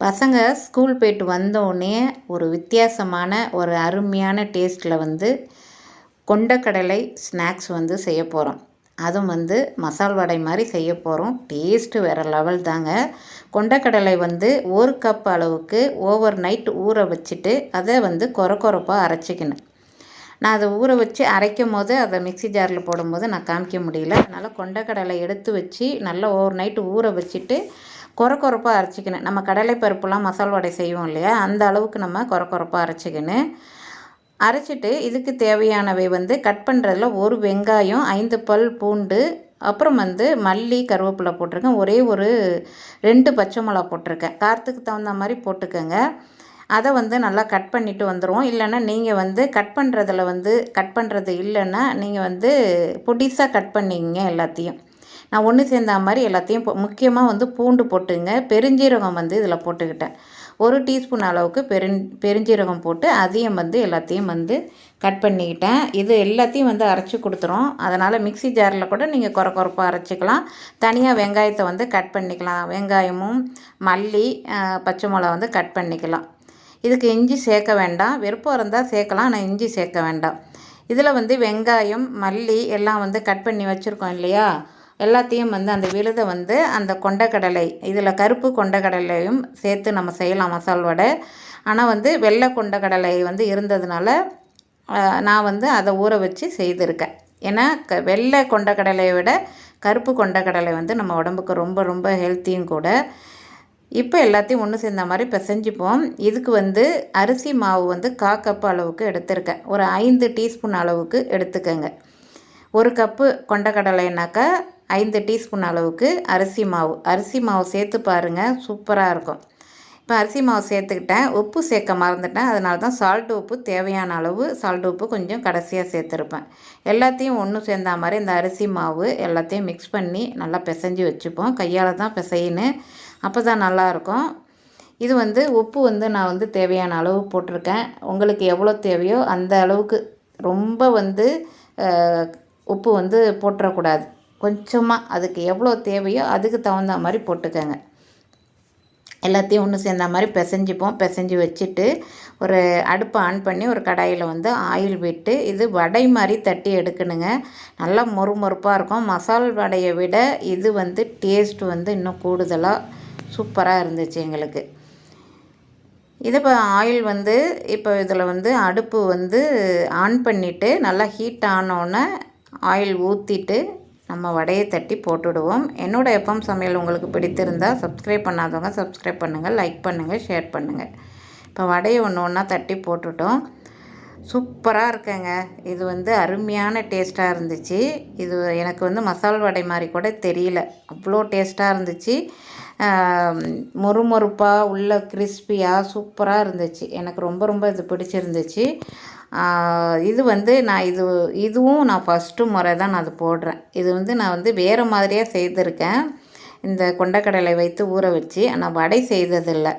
பசங்க ஸ்கூல் போயிட்டு வந்தோடனே ஒரு வித்தியாசமான ஒரு அருமையான டேஸ்ட்டில் வந்து கொண்டக்கடலை ஸ்நாக்ஸ் வந்து செய்ய போகிறோம் அதுவும் வந்து மசால் வடை மாதிரி செய்ய போகிறோம் டேஸ்ட்டு வேறு லெவல் தாங்க. கொண்டக்கடலை வந்து ஒரு கப் அளவுக்கு ஓவர் நைட் ஊற வச்சுட்டு அதை வந்து கொர கொரப்பாக அரைச்சிக்கணும். நான் அதை ஊற வச்சு அரைக்கும் போது அதை மிக்சி ஜாரில் போடும்போது நான் காமிக்க முடியல. அதனால் கொண்டக்கடலை எடுத்து வச்சு நல்லா ஓவர் நைட்டு ஊற வச்சுட்டு கொர கொரப்பாக அரைச்சிக்கணும். நம்ம கடலை பருப்புலாம் மசால் வடை செய்வோம் இல்லையா? அந்த அளவுக்கு நம்ம கொர கொரப்பாக அரைச்சிக்கணும். அரைச்சிட்டு இதுக்கு தேவையானவை வந்து கட் பண்ணுறதுல ஒரு வெங்காயம் ஐந்து பல் பூண்டு அப்புறம் வந்து மல்லி கருவேப்பிலை போட்டிருக்கேன். ஒரே ஒரு ரெண்டு பச்சை மிளகா போட்டிருக்கேன். காரத்துக்கு தகுந்த மாதிரி போட்டுக்கோங்க. அதை வந்து நல்லா கட் பண்ணிவிட்டு வந்துடுவோம் இல்லைன்னா நீங்கள் வந்து கட் பண்ணுறதில் வந்து கட் பண்ணுறது இல்லைன்னா நீங்கள் வந்து பொடிசாக கட் பண்ணிங்க எல்லாத்தையும். நான் ஒன்று சேர்ந்த மாதிரி எல்லாத்தையும் முக்கியமாக வந்து பூண்டு போட்டுங்க. பெருஞ்சீரகம் வந்து இதில் போட்டுக்கிட்டேன். ஒரு டீஸ்பூன் அளவுக்கு பெருஞ் பெருஞ்சீரகம் போட்டு அதையும் வந்து எல்லாத்தையும் வந்து கட் பண்ணிக்கிட்டேன். இது எல்லாத்தையும் வந்து அரைச்சி கொடுத்துரும் அதனால் மிக்சி ஜாரில் கூட நீங்கள் குறை குறைப்பாக அரைச்சிக்கலாம். தனியாக வெங்காயத்தை வந்து கட் பண்ணிக்கலாம். வெங்காயமும் மல்லி பச்சை மிளகா வந்து கட் பண்ணிக்கலாம். இதுக்கு இஞ்சி சேர்க்க வேண்டாம். விருப்பம் இருந்தால் சேர்க்கலாம். ஆனால் இஞ்சி சேர்க்க வேண்டாம். இதில் வந்து வெங்காயம் மல்லி எல்லாம் வந்து கட் பண்ணி வச்சுருக்கோம் இல்லையா? எல்லாத்தையும் வந்து அந்த விழுதை வந்து அந்த கொண்டக்கடலை இதில் கருப்பு கொண்டக்கடலையும் சேர்த்து நம்ம செய்யலாம் மசால் வடை. ஆனால் வந்து வெள்ளை கொண்டக்கடலை வந்து இருந்ததுனால நான் வந்து அதை ஊற வச்சு செய்திருக்கேன். ஏன்னா க வெள்ளை கொண்டக்கடலையை விட கருப்பு கொண்டக்கடலை வந்து நம்ம உடம்புக்கு ரொம்ப ரொம்ப ஹெல்த்தியும் கூட. இப்போ எல்லாத்தையும் ஒன்று சேர்ந்த மாதிரி பிசைஞ்சிப்போம். இதுக்கு வந்து அரிசி மாவு வந்து கா கப்பு அளவுக்கு எடுத்திருக்கேன். ஒரு ஐந்து டீஸ்பூன் அளவுக்கு எடுத்துக்கோங்க. ஒரு கப்பு கொண்டக்கடலைனாக்கா ஐந்து டீஸ்பூன் அளவுக்கு அரிசி மாவு. அரிசி மாவு சேர்த்து பாருங்கள் சூப்பராக இருக்கும். இப்போ அரிசி மாவு சேர்த்துக்கிட்டேன். உப்பு சேர்க்க மறந்துட்டேன். அதனால தான் சால்ட் உப்பு தேவையான அளவு சால்ட் உப்பு கொஞ்சம் கடைசியாக சேர்த்துருப்பேன். எல்லாத்தையும் ஒன்று சேர்ந்தா மாதிரி இந்த அரிசி மாவு எல்லாத்தையும் மிக்ஸ் பண்ணி நல்லா பிசைஞ்சு வச்சுப்போம். கையால் தான் பிசையின்னு. அப்போ தான் நல்லாயிருக்கும் இது வந்து உப்பு வந்து நான் வந்து தேவையான அளவு போட்டிருக்கேன். உங்களுக்கு எவ்வளோ தேவையோ அந்த அளவுக்கு ரொம்ப வந்து உப்பு வந்து போட்டுறக்கூடாது. கொஞ்சமாக அதுக்கு எவ்வளோ தேவையோ அதுக்கு தகுந்த மாதிரி போட்டுக்கோங்க. எல்லாத்தையும் ஒன்று சேர்ந்த மாதிரி பிசைஞ்சிப்போம். பிசைஞ்சு வச்சுட்டு ஒரு அடுப்பை ஆன் பண்ணி ஒரு கடாயில் வந்து ஆயில் விட்டு இது வடை மாதிரி தட்டி எடுக்கணுங்க. நல்லா மொறு மொறுப்பாக இருக்கும். மசால் வடையை விட இது வந்து டேஸ்ட் வந்து இன்னும் கூடுதலாக சூப்பராக இருந்துச்சு எங்களுக்கு. இது இப்போ ஆயில் வந்து இப்போ இதில் வந்து அடுப்பு வந்து ஆன் பண்ணிவிட்டு நல்லா ஹீட் ஆனோடனே ஆயில் ஊற்றிட்டு நம்ம வடையை தட்டி போட்டுடுவோம். என்னோடய எஃப்எம் சமையல் உங்களுக்கு பிடித்திருந்தால் சப்ஸ்கிரைப் பண்ணாதவங்க சப்ஸ்கிரைப் பண்ணுங்கள் லைக் பண்ணுங்கள் ஷேர் பண்ணுங்கள் இப்போ வடையை ஒன்று ஒன்றா தட்டி போட்டுட்டோம். சூப்பராக இருக்கேங்க. இது வந்து அருமையான டேஸ்ட்டாக இருந்துச்சு. இது எனக்கு வந்து மசால் வடை மாதிரி கூட தெரியல. அவ்வளோ டேஸ்ட்டாக இருந்துச்சு. மொறுமொறுப்பாக உள்ள கிறிஸ்பியாக சூப்பராக இருந்துச்சு. எனக்கு ரொம்ப ரொம்ப இது பிடிச்சிருந்துச்சு. இது வந்து நான் இது இதுவும் நான் ஃபஸ்ட்டு முறை தான் நான் அது போடுறேன். இது வந்து நான் வந்து வேறு மாதிரியாக செய்திருக்கேன். இந்த கொண்டக்கடலை வைத்து ஊற வச்சு ஆனால் வடை செய்ததில்லை.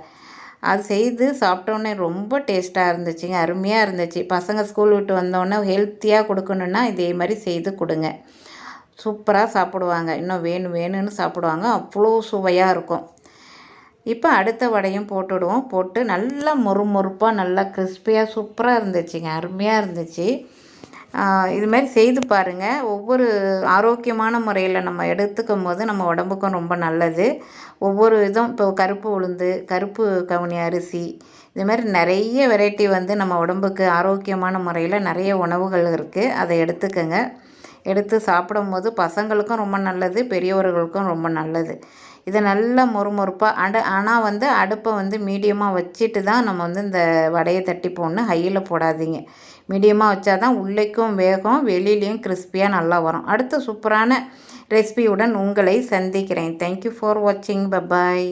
அது செய்து சாப்பிட்டோன்னே ரொம்ப டேஸ்ட்டாக இருந்துச்சுங்க அருமையாக இருந்துச்சு. பசங்க ஸ்கூல் விட்டு வந்தோடனே ஹெல்த்தியாக கொடுக்கணுன்னா இதே மாதிரி செய்து கொடுங்க. சூப்பராக சாப்பிடுவாங்க. இன்னும் வேணும் வேணும்னு சாப்பிடுவாங்க. அவ்வளோ சுவையாக இருக்கும். இப்போ அடுத்த வடையும் போட்டுவிடுவோம் போட்டு நல்லா மொறுமொறுப்பாக நல்லா கிறிஸ்பியாக சூப்பராக இருந்துச்சுங்க. அருமையாக இருந்துச்சு. இதுமாரி செய்து பாருங்கள் ஒவ்வொரு ஆரோக்கியமான முறையில் நம்ம எடுத்துக்கும் போது நம்ம உடம்புக்கும் ரொம்ப நல்லது. ஒவ்வொரு இதுவும் இப்போ கருப்பு உளுந்து கருப்பு கவுனி அரிசி இது மாதிரி நிறைய வெரைட்டி வந்து நம்ம உடம்புக்கு ஆரோக்கியமான முறையில் நிறைய உணவுகள் இருக்குது அதை எடுத்துக்கோங்க. எடுத்து சாப்பிடும்போது பசங்களுக்கும் ரொம்ப நல்லது பெரியவர்களுக்கும் ரொம்ப நல்லது. இதை நல்லா மொறுமொறுப்பாக அட ஆனால் வந்து அடுப்பை வந்து மீடியமாக வச்சுட்டு தான் நம்ம வந்து இந்த வடையை தட்டி போடணும். ஹையில் போடாதீங்க. மீடியமாக வச்சா தான் உள்ளேக்கும் வேகம் வெளியிலையும் கிறிஸ்பியாக நல்லா வரும். அடுத்த சூப்பரான ரெசிபியுடன் உங்களை சந்திக்கிறேன். தேங்க்யூ ஃபார் வாட்சிங் பபாய்